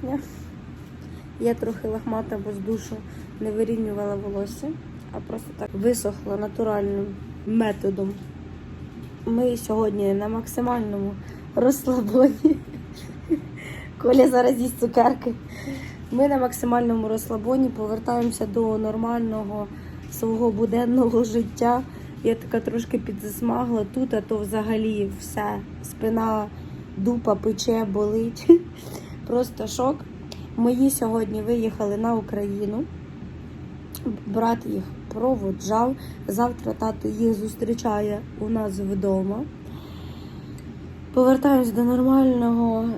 серпня. Я трохи лохмата, бо з душу не вирівнювала волосся, а просто так висохла натуральним методом. Ми сьогодні на максимальному розслабоні. Коля зараз їсть цукерки. Ми на максимальному розслабоні повертаємося до нормального свого буденного життя. Я така трошки підзасмагла тут, а то взагалі все. Спина, дупа пече, болить. Просто шок. Мої сьогодні виїхали на Україну. Брат їх проводжав. Завтра тато їх зустрічає у нас вдома. Повертаємось до нормального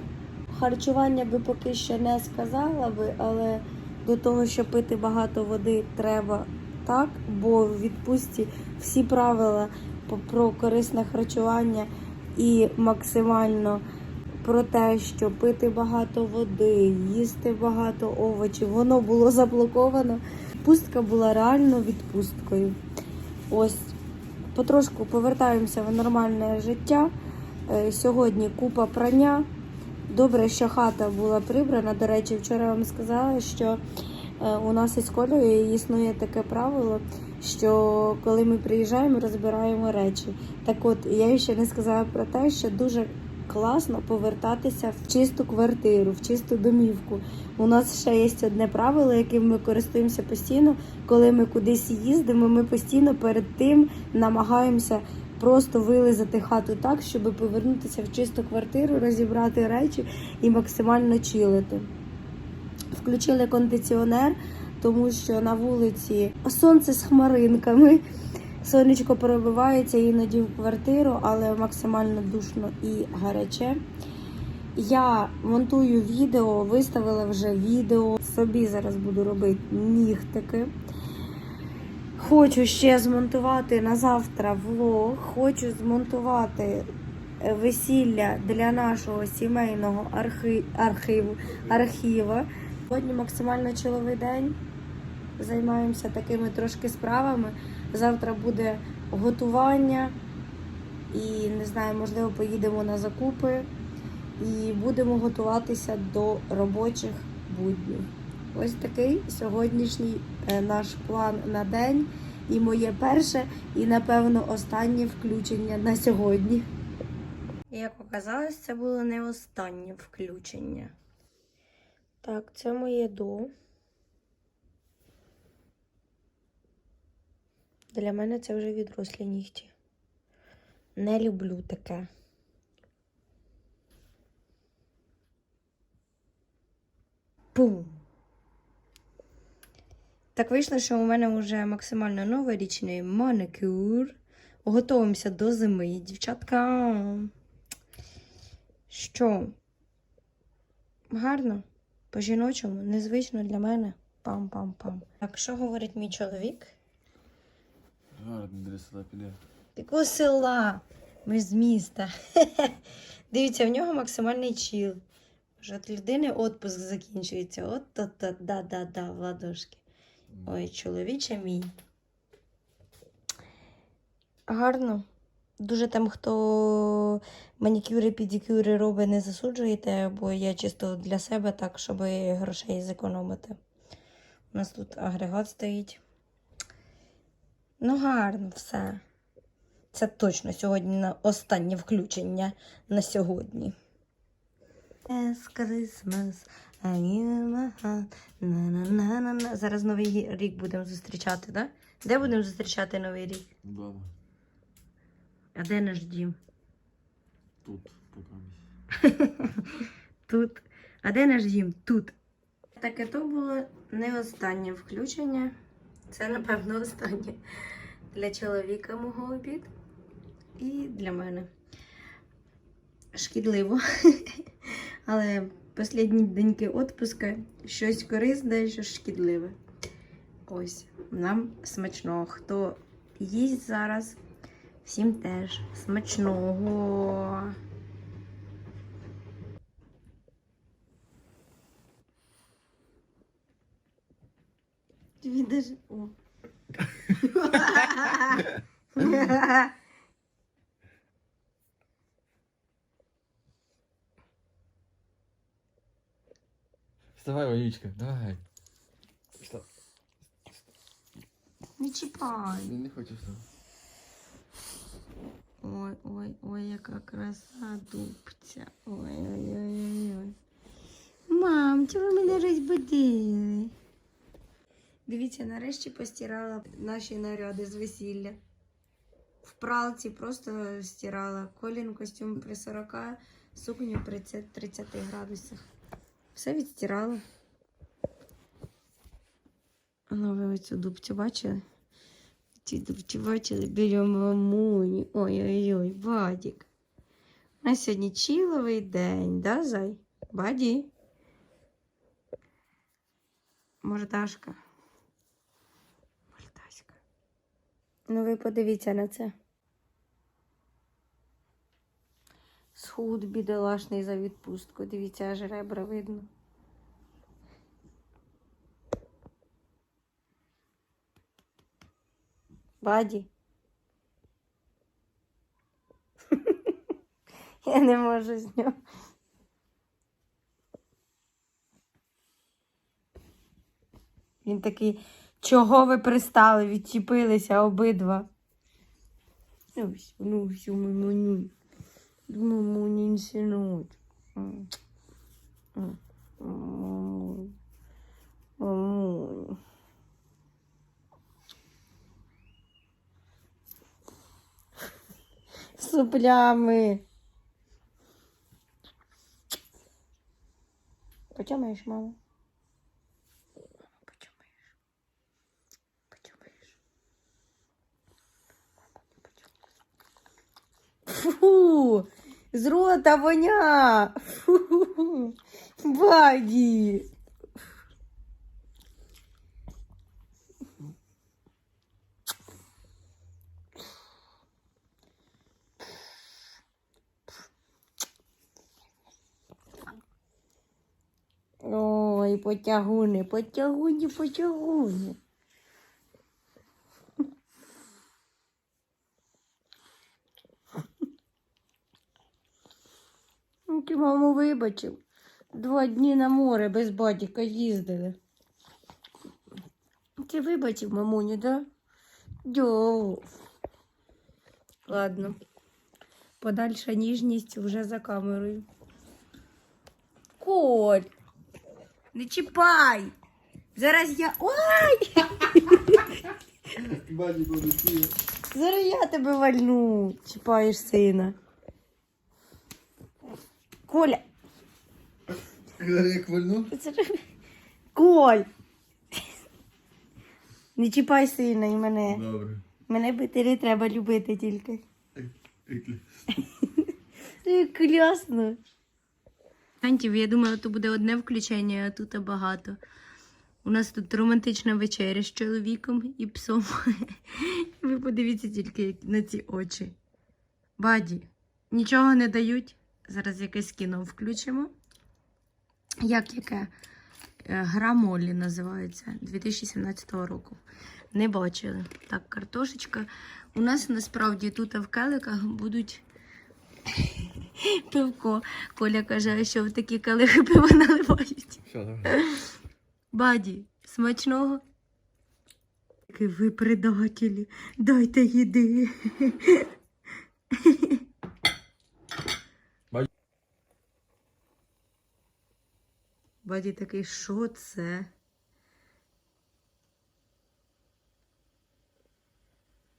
харчування би поки що не сказала би, але до того, що пити багато води треба так, бо в відпустці всі правила про корисне харчування і максимально про те, що пити багато води, їсти багато овочів, воно було заблоковано. Відпустка була реально відпусткою. Ось потрошку повертаємося в нормальне життя. Е, Сьогодні купа прання. Добре, що хата була прибрана. До речі, вчора я вам сказала, що е, у нас із Колею існує таке правило, що коли ми приїжджаємо, розбираємо речі. Так от, я ще не сказала про те, що дуже класно повертатися в чисту квартиру, в чисту домівку. У нас ще є одне правило, яким ми користуємося постійно. Коли ми кудись їздимо, ми постійно перед тим намагаємося просто вилизати хату так, щоб повернутися в чисту квартиру, розібрати речі і максимально чилити. Включили кондиціонер, тому що на вулиці сонце з хмаринками. Сонечко перебивається іноді в квартиру, але максимально душно і гаряче. Я монтую відео, виставила вже відео. Собі зараз буду робити нігтики. Хочу ще змонтувати на завтра влог. Хочу змонтувати весілля для нашого сімейного архи... архіву. архіва. Сьогодні максимально чоловий день. Займаємося такими трошки справами. Завтра буде готування. І не знаю, можливо, поїдемо на закупи і будемо готуватися до робочих буднів. Ось такий сьогоднішній е, наш план на день. І моє перше, і напевно останнє включення на сьогодні. Як оказалось, це було не останнє включення. Так, це моє до. Для мене це вже відрослі нігті. Не люблю таке. Пум. Так вийшло, що у мене вже максимально новорічний маникюр. Готуємося до зими, дівчатка. Що? Гарно? По-жіночому, незвично для мене. Пам-пам-пам. Так, що говорить мій чоловік? Гарно для села піде. Такого села. Ми з міста. Дивіться, в нього максимальний чіл. Вже от людини відпуск закінчується. От то то да-да-да, в ладошки. Ой, чоловіче мій. Гарно. Дуже там, хто манікюри, педикюри робить, не засуджуєте, бо я чисто для себе так, щоб грошей зекономити. У нас тут агрегат стоїть. Ну, гарно все. Це точно сьогодні на останнє включення на сьогодні. Last Christmas. Зараз новий рік будемо зустрічати, так? Да? Де будемо зустрічати новий рік? Дома. А де наш дім? Тут, пока. Тут. А де наш дім? Тут. Таке то було не останнє включення. Це, напевно, останнє для чоловіка мого обід. І для мене. Шкідливо. Але останні деньки відпуска щось корисне, щось шкідливе. Ось, нам смачно. Хто їсть зараз, всім теж смачного. Даже. О. Вставай, Ванечка, давай. Что? Не чіпай. Я не хочу вставати. Ой, ой, ой, яка краса дубця. Ой, ой, ой, ой, ой. Мам, чого ви мене розбудили? Дивіться, нарешті постирала наші наряди з весілля. В пралці просто стирала. Колін костюм при 40, сукню при 30 30 градусах. Все відстирала. Ну, ви оцю дубцю бачили? Ці дубці бачили біля мамуні. Ой-ой-ой, Бадік. У нас сьогодні чіловий день, да, зай? Баді? Мордашка. Ну, ви подивіться на це. Схуд бідолашний за відпустку. Дивіться, аж ребра видно. Баді. Я не можу з нього. Він такий, чого ви пристали, відчепилися обидва. Ну, всю мамуню. Мамунін синуть. М. М. Мамунь. З рота воня! Фу! Багі! Ой, потягуни, потягуні, потягуни. Маму вибачив. Два дні на море без батіка їздили. Ти вибачив, мамуню, да? Дьо. Ладно. Подальша ніжність вже за камерою. Коль! Не чіпай! Зараз я. Ой! Зараз я тебе вальну. Чіпаєш сина. Коля! Як вольну? Коль! Не чіпай сина і мене. Добре. Мене бити не треба любити тільки. Це класно. Антів, я думала, то буде одне включення, а тут багато. У нас тут романтична вечеря з чоловіком і псом. Ви подивіться тільки на ці очі. Баді, нічого не дають. Зараз якесь кіно включимо. Як яке? Е, Гра Моллі називається 2017 року. Не бачили. Так, картошечка. У нас насправді тут в келиках будуть пивко. Коля каже, що в такі келихи пиво наливають. Баді, смачного. Ви предателі, дайте їди. Баді. Баді такий, що це?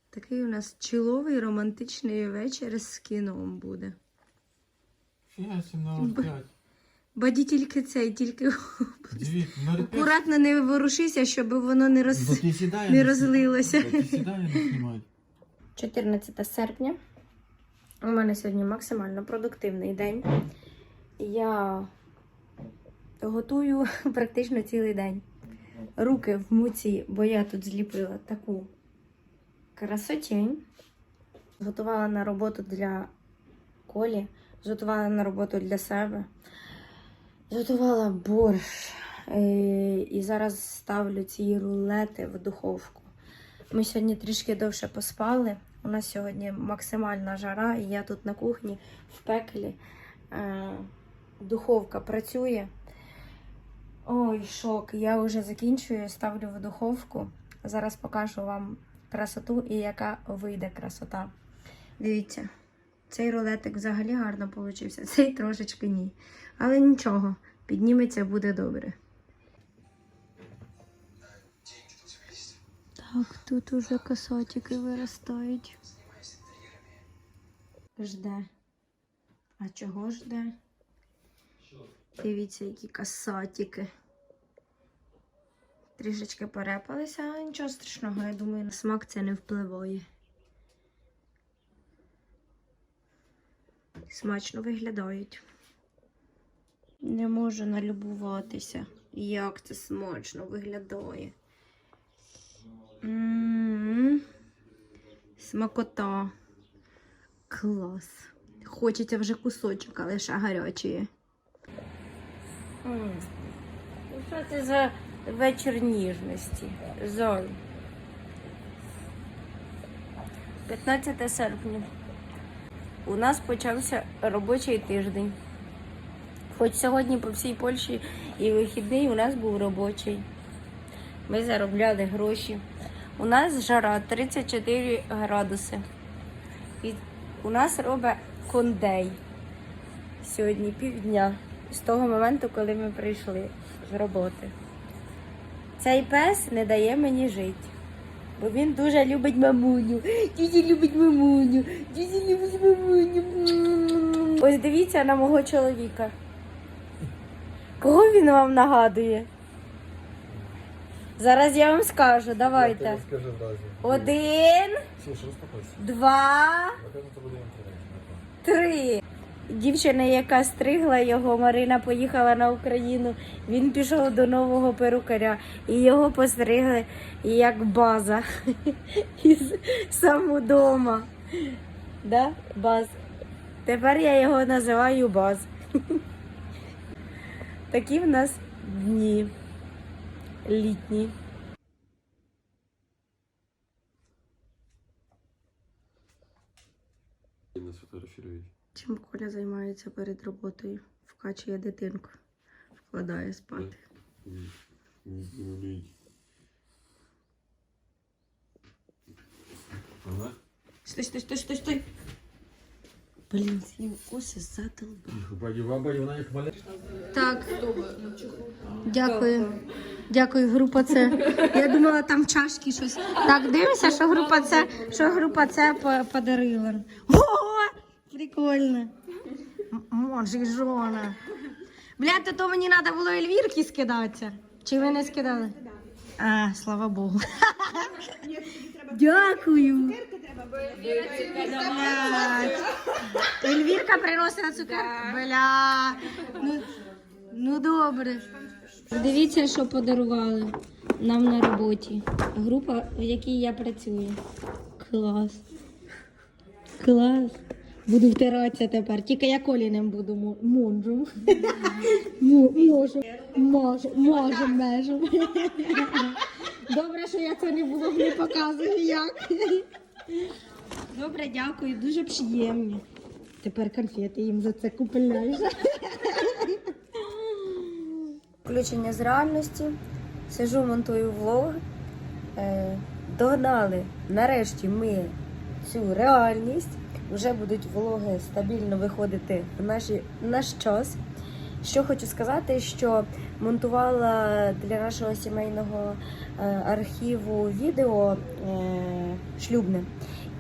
Такий у нас чоловий романтичний вечір з кіном буде. Фіга 17. Баді тільки цей, тільки акуратно не ворушися, щоб воно не роз... Бо ти сідай, не розлилося. Бо ти сідай, не знімай. 14 серпня. У мене сьогодні максимально продуктивний день. Я готую практично цілий день. Руки в муці, бо я тут зліпила таку красотень. Готувала на роботу для колі, зготувала на роботу для себе. Зготувала борщ. Е, І зараз ставлю ці рулети в духовку. Ми сьогодні трішки довше поспали. У нас сьогодні максимальна жара, і я тут на кухні в пеклі. Е, Духовка працює. Ой, шок. Я вже закінчую, ставлю в духовку. Зараз покажу вам красоту і яка вийде красота. Дивіться, цей рулетик взагалі гарно получився, цей трошечки ні. Але нічого, підніметься, буде добре. Так, тут уже косатики виростають. Жде. А чого жде? Дивіться, які касатики. Трішечки перепалися, але нічого страшного, я думаю, на смак це не впливає. Смачно виглядають. Не можу налюбуватися, як це смачно виглядає. М-м-м. Смакота. Клас. Хочеться вже кусочок, але ще гарячої. Ну, Що це за вечір ніжності? Золь. 15 серпня. У нас почався робочий тиждень. Хоч сьогодні по всій Польщі і вихідний у нас був робочий. Ми заробляли гроші. У нас жара 34 градуси. І у нас робить кондей сьогодні півдня з того моменту, коли ми прийшли з роботи. Цей пес не дає мені жити, бо він дуже любить мамуню. Діді любить мамуню, діді любить мамуню. Ось дивіться на мого чоловіка. Кого він вам нагадує? Зараз я вам скажу, давайте. Один, два. Три. Дівчина, яка стригла його, Марина поїхала на Україну. Він пішов до нового перукаря і його постригли як база із самодома. Да? Баз. Тепер я його називаю баз. Такі в нас дні літні. Нас. Чим Коля займається перед роботою? Вкачує дитинку, вкладає спати. Стой, стой, стой, стой, стой. Блін, з'їв коси задолбав. Так. Дякую. Дякую, група С. Я думала, там чашки щось. Так, дивимося, що група С, що група С подарила. Ого! Прикольно. М- жона. Бля, то, то мені треба було Ельвірки скидатися. Чи ви не скидали? А, слава Богу. Дякую. Блядь. Ельвірка приносила цукерку. Бля. Ну, ну добре. Дивіться, що подарували нам на роботі. Група, в якій я працюю. Клас. Клас. Буду втиратися тепер. Тільки я коліним буду мо- можу. Мо- Можу. Можу. Можу, межу. Добре, що я це не було не показую як. Добре, дякую, дуже приємні. Тепер конфети їм за це купляєш. Включення з реальності. Сижу, монтую влог. Е, догнали. Нарешті ми цю реальність. Вже будуть влоги стабільно виходити в наші, наш час. Що хочу сказати, що монтувала для нашого сімейного е, архіву відео е, шлюбне.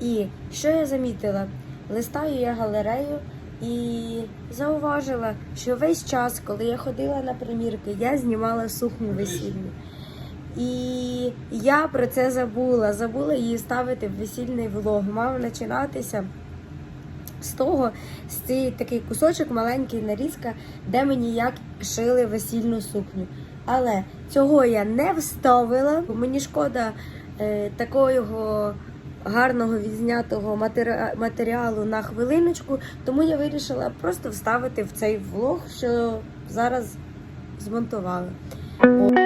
І що я замітила? Листаю я галерею і зауважила, що весь час, коли я ходила на примірки, я знімала сукню весільну. І я про це забула. Забула її ставити в весільний влог. Мав починатися з того, з цей такий кусочок, маленький нарізка, де мені як шили весільну сукню. Але цього я не вставила, бо мені шкода е, такого гарного відзнятого матері- матеріалу на хвилиночку, тому я вирішила просто вставити в цей влог, що зараз змонтували. О.